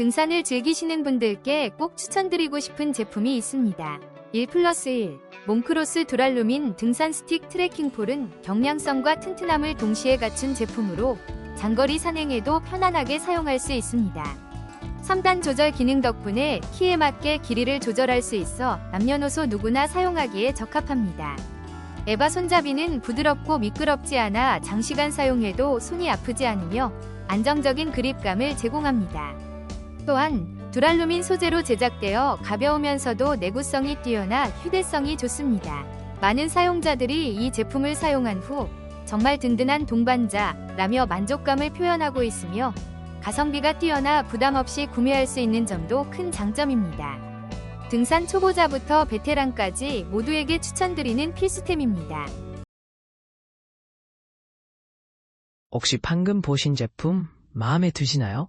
등산을 즐기시는 분들께 꼭 추천드리고 싶은 제품이 있습니다. 1 플러스 1 몽크로스 두랄루민 등산 스틱 트레킹 폴은 경량성과 튼튼함을 동시에 갖춘 제품으로 장거리 산행에도 편안하게 사용할 수 있습니다. 3단 조절 기능 덕분에 키에 맞게 길이를 조절할 수 있어 남녀노소 누구나 사용하기에 적합합니다. 에바 손잡이는 부드럽고 미끄럽지 않아 장시간 사용해도 손이 아프지 않으며 안정적인 그립감을 제공합니다. 또한 두랄루민 소재로 제작되어 가벼우면서도 내구성이 뛰어나 휴대성이 좋습니다. 많은 사용자들이 이 제품을 사용한 후 정말 든든한 동반자라며 만족감을 표현하고 있으며 가성비가 뛰어나 부담 없이 구매할 수 있는 점도 큰 장점입니다. 등산 초보자부터 베테랑까지 모두에게 추천드리는 필수템입니다. 혹시 방금 보신 제품 마음에 드시나요?